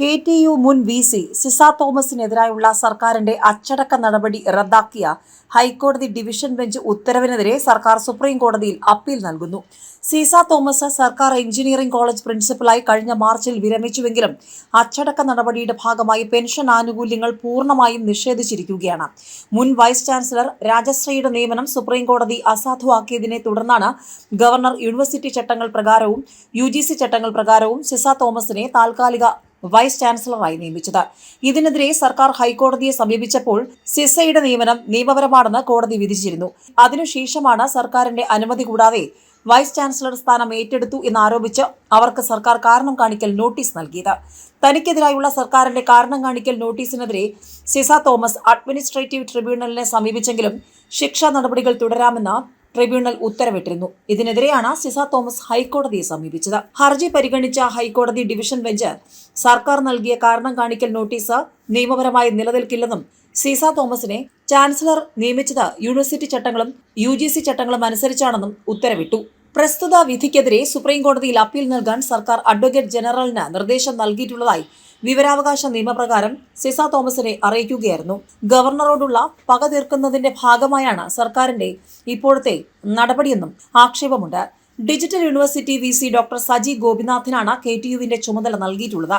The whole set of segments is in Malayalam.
കെ ടി യു മുൻ വി സി സിസ തോമസിനെതിരായുള്ള സർക്കാരിന്റെ അച്ചടക്ക നടപടി റദ്ദാക്കിയ ഹൈക്കോടതി ഡിവിഷൻ ബെഞ്ച് ഉത്തരവിനെതിരെ സർക്കാർ സുപ്രീം കോടതിയിൽ അപ്പീൽ നൽകുന്നു. സീസ തോമസ് സർക്കാർ എഞ്ചിനീയറിംഗ് കോളേജ് പ്രിൻസിപ്പലായി കഴിഞ്ഞ മാർച്ചിൽ വിരമിച്ചുവെങ്കിലും അച്ചടക്ക നടപടിയുടെ ഭാഗമായി പെൻഷൻ ആനുകൂല്യങ്ങൾ പൂർണമായും നിഷേധിച്ചിരിക്കുകയാണ്. മുൻ വൈസ് ചാൻസലർ രാജശ്രീയുടെ നിയമനം സുപ്രീം കോടതി അസാധുവാക്കിയതിനെ തുടർന്നാണ് ഗവർണർ യൂണിവേഴ്സിറ്റി ചട്ടങ്ങൾ പ്രകാരവും യു ചട്ടങ്ങൾ പ്രകാരവും സിസ തോമസിനെ താൽക്കാലിക വൈസ് ചാൻസലറായി നിയമിച്ചത്. ഇതിനെതിരെ സർക്കാർ ഹൈക്കോടതിയെ സമീപിച്ചപ്പോൾ സിസയുടെ നിയമനം നിയമപരമാണെന്ന് കോടതി വിധിച്ചിരുന്നു. അതിനുശേഷമാണ് സർക്കാരിന്റെ അനുമതി കൂടാതെ വൈസ് ചാൻസലർ സ്ഥാനം ഏറ്റെടുത്തു എന്നാരോപിച്ച് അവർക്ക് സർക്കാർ കാരണം കാണിക്കൽ നോട്ടീസ് നൽകിയത്. തനിക്കെതിരായുള്ള സർക്കാരിന്റെ കാരണം കാണിക്കൽ നോട്ടീസിനെതിരെ സിസ തോമസ് അഡ്മിനിസ്ട്രേറ്റീവ് ട്രിബ്യൂണലിനെ സമീപിച്ചെങ്കിലും ശിക്ഷാ നടപടികൾ തുടരാമെന്ന് ട്രിബ്യൂണൽ ഉത്തരവിട്ടിരുന്നു. ഇതിനെതിരെയാണ് സിസ തോമസ് ഹൈക്കോടതിയെ സമീപിച്ചത്. ഹർജി പരിഗണിച്ച ഹൈക്കോടതി ഡിവിഷൻ ബെഞ്ച് സർക്കാർ നൽകിയ കാരണം കാണിക്കൽ നോട്ടീസ് നിയമപരമായി നിലനിൽക്കില്ലെന്നും സീസ തോമസിനെ ചാൻസലർ നിയമിച്ചത് യൂണിവേഴ്സിറ്റി ചട്ടങ്ങളും യു ജി സി ചട്ടങ്ങളും അനുസരിച്ചാണെന്നും ഉത്തരവിട്ടു. പ്രസ്തുത വിധിക്കെതിരെ സുപ്രീം കോടതിയിൽ അപ്പീൽ നൽകാൻ സർക്കാർ അഡ്വക്കേറ്റ് ജനറലിന് നിർദ്ദേശം നൽകിയിട്ടുള്ളതായി വിവരാവകാശ നിയമപ്രകാരം സിസ തോമസിനെ അറിയിക്കുകയായിരുന്നു. ഗവർണറോടുള്ള പക തീർക്കുന്നതിന്റെ ഭാഗമായാണ് സർക്കാരിന്റെ ഇപ്പോഴത്തെ നടപടിയെന്നും ആക്ഷേപമുണ്ട്. Digital university V C doctor Saji ഗോപിനാഥിനാണ് K T യുവിന്റെ ചുമതല നൽകിയിട്ടുള്ളത്.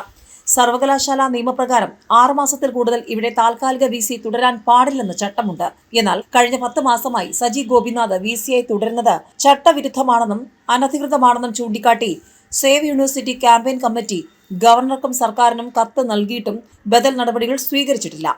സർവകലാശാല നിയമപ്രകാരം ആറുമാസത്തിൽ കൂടുതൽ ഇവിടെ താൽക്കാലിക വി സി തുടരാൻ പാടില്ലെന്ന് ചട്ടമുണ്ട്. എന്നാൽ കഴിഞ്ഞ പത്ത് മാസമായി സജി ഗോപിനാഥ് വി സിയായി തുടരുന്നത് ചട്ടവിരുദ്ധമാണെന്നും അനധികൃതമാണെന്നും ചൂണ്ടിക്കാട്ടി സേവ് യൂണിവേഴ്സിറ്റി ക്യാമ്പയിൻ കമ്മിറ്റി ഗവർണർക്കും സർക്കാരിനും കത്ത് നൽകിയിട്ടും ബദൽ നടപടികൾ സ്വീകരിച്ചിട്ടില്ല.